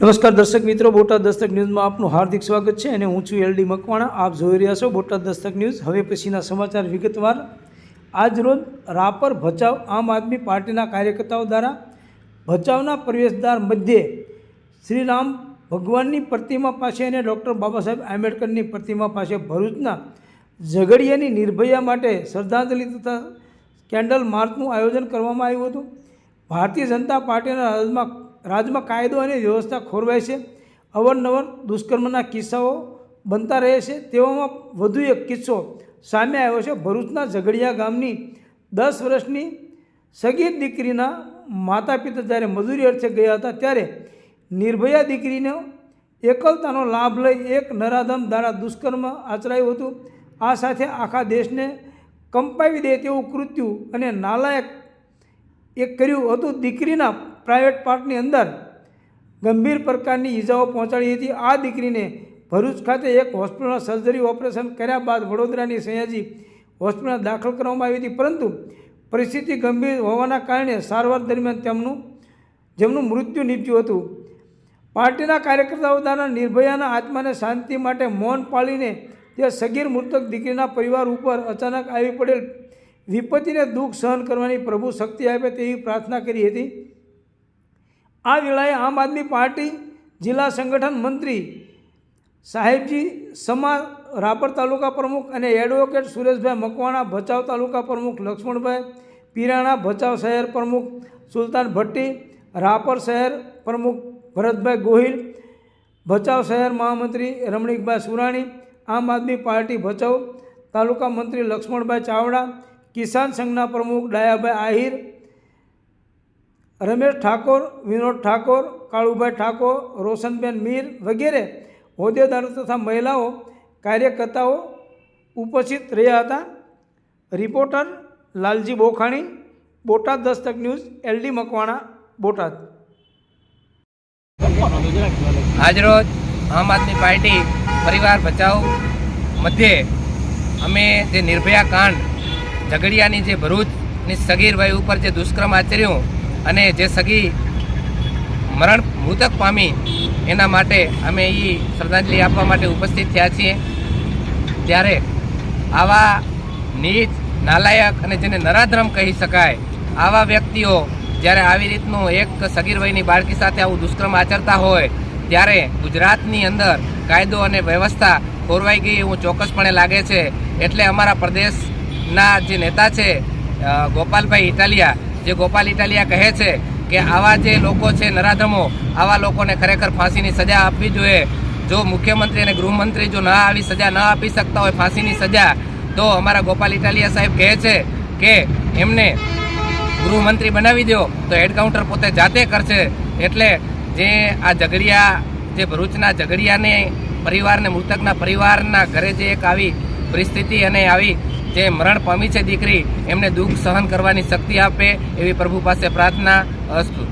નમસ્કાર દર્શક મિત્રો, બોટાદ દસ્તક ન્યૂઝમાં આપનું હાર્દિક સ્વાગત છે અને હું છું એલડી મકવાણા. આપ જોઈ રહ્યા છો બોટાદ દસ્તક ન્યૂઝ. હવે પછીના સમાચાર વિગતવાર. આજરોજ રાપર ભચાઉ આમ આદમી પાર્ટીના કાર્યકર્તાઓ દ્વારા ભચાઉના પ્રવેશદ્વાર મધ્યે શ્રીરામ ભગવાનની પ્રતિમા પાસે અને ડૉક્ટર બાબા સાહેબ આંબેડકરની પ્રતિમા પાસે ભરૂચના ઝઘડિયાની નિર્ભયા માટે શ્રદ્ધાંજલિ તથા કેન્ડલ માર્ચનું આયોજન કરવામાં આવ્યું હતું. ભારતીય જનતા પાર્ટીના રાજમાં રાજમાં કાયદો અને વ્યવસ્થા ખોરવાય છે. અવારનવાર દુષ્કર્મના કિસ્સાઓ બનતા રહે છે. તેવામાં વધુ એક કિસ્સો સામે આવ્યો છે. ભરૂચના ઝઘડિયા ગામની દસ વર્ષની સગીર દીકરીના માતા પિતા જ્યારે મજૂરી અર્થે ગયા હતા ત્યારે નિર્ભયા દીકરીનો એકલતાનો લાભ લઈ એક નરાધમ દ્વારા દુષ્કર્મ આચરાયું હતું. આ સાથે આખા દેશને કંપાવી દે તેવું કૃત્યુ અને નાલાયક એ કર્યું હતું. દીકરીના પ્રાઇવેટ પાર્ટની અંદર ગંભીર પ્રકારની ઈજાઓ પહોંચાડી હતી. આ દીકરીને ભરૂચ ખાતે એક હોસ્પિટલમાં સર્જરી ઓપરેશન કર્યા બાદ વડોદરાની સયાજી હોસ્પિટલમાં દાખલ કરવામાં આવી હતી. પરંતુ પરિસ્થિતિ ગંભીર હોવાના કારણે સારવાર દરમિયાન તેમનું, જેમનું મૃત્યુ નીપજ્યું હતું. પાર્ટીના કાર્યકર્તાઓ દ્વારા નિર્ભયાના આત્માને શાંતિ માટે મૌન પાળીને તે સગીર મૃતક દીકરીના પરિવાર ઉપર અચાનક આવી પડેલ વિપત્તિને દુઃખ સહન કરવાની પ્રભુ શક્તિ આપે તેવી પ્રાર્થના કરી હતી. આ વેળાએ આમ આદમી પાર્ટી જિલ્લા સંગઠન મંત્રી સાહેબજી સમા રાપર તાલુકા પ્રમુખ અને એડવોકેટ સુરેશભાઈ મકવાણા ભચાઉ તાલુકા પ્રમુખ લક્ષ્મણભાઈ પીરાણા ભચાઉ શહેર પ્રમુખ સુલતાન ભટ્ટી, રાપર શહેર પ્રમુખ ભરતભાઈ ગોહિલ, ભચાઉ શહેર મહામંત્રી રમણીકભાઈ સુરાણી, આમ આદમી પાર્ટી ભચાઉ તાલુકા મંત્રી લક્ષ્મણભાઈ ચાવડા, કિસાન સંઘના પ્રમુખ ડાયાભાઈ આહિર રમેશ ઠાકોર, વિનોદ ઠાકોર, કાળુભાઈ ઠાકોર, રોશનબેન મીર વગેરે હોદ્દેદારો તથા મહિલાઓ કાર્યકર્તાઓ ઉપસ્થિત રહ્યા હતા. Reporter Lalji Bokhani, Botad Dastak news, LD Makwana, Botad. આજરોજ આમ આદમી પાર્ટી પરિવાર બચાવ મધ્યે અમે જે નિર્ભયા કાંડ, ઝઘડિયાની જે ભરૂચની સગીર ભાઈ ઉપર જે દુષ્કર્મ આચર્યું અને જે સગી મરણ મૃતક પામી, એના માટે અમે એ શ્રદ્ધાંજલિ આપવા માટે ઉપસ્થિત થયા છીએ. ત્યારે આવા નીચ, નાલાયક અને જેને નરાધ્રમ કહી શકાય, આવા વ્યક્તિઓ જ્યારે આવી રીતનું એક સગીર વયની બાળકી સાથે આવું દુષ્કર્મ આચરતા હોય, ત્યારે ગુજરાતની અંદર કાયદો અને વ્યવસ્થા ખોરવાઈ ગઈ એવું ચોક્કસપણે લાગે છે. એટલે અમારા પ્રદેશના જે નેતા છે ગોપાલભાઈ ઇટાલિયા જે ગોપાલ ઇટાલિયા કહે છે કે આવા જે લોકો છે નરાધમો, આવા લોકોને ખરેખર ફાંસીની સજા આપવી જોઈએ. જો મુખ્યમંત્રી અને ગૃહમંત્રી જો ના આવી સજા ન આપી શકતા હોય ફાંસીની સજા, તો અમારા ગોપાલ ઇટાલિયા સાહેબ કહે છે કે એમને ગૃહમંત્રી બનાવી દો, તો હેડ પોતે જાતે કરશે. એટલે જે આ ઝઘડિયા, જે ભરૂચના ઝઘડિયાને પરિવારને, મૃતકના પરિવારના ઘરે જે એક આવી પરિસ્થિતિ અને આવી જે મરણ પામી છે દીકરી, એમને દુઃખ સહન કરવાની શક્તિ આપે એવી પ્રભુ પાસે પ્રાર્થના અસ્તુ.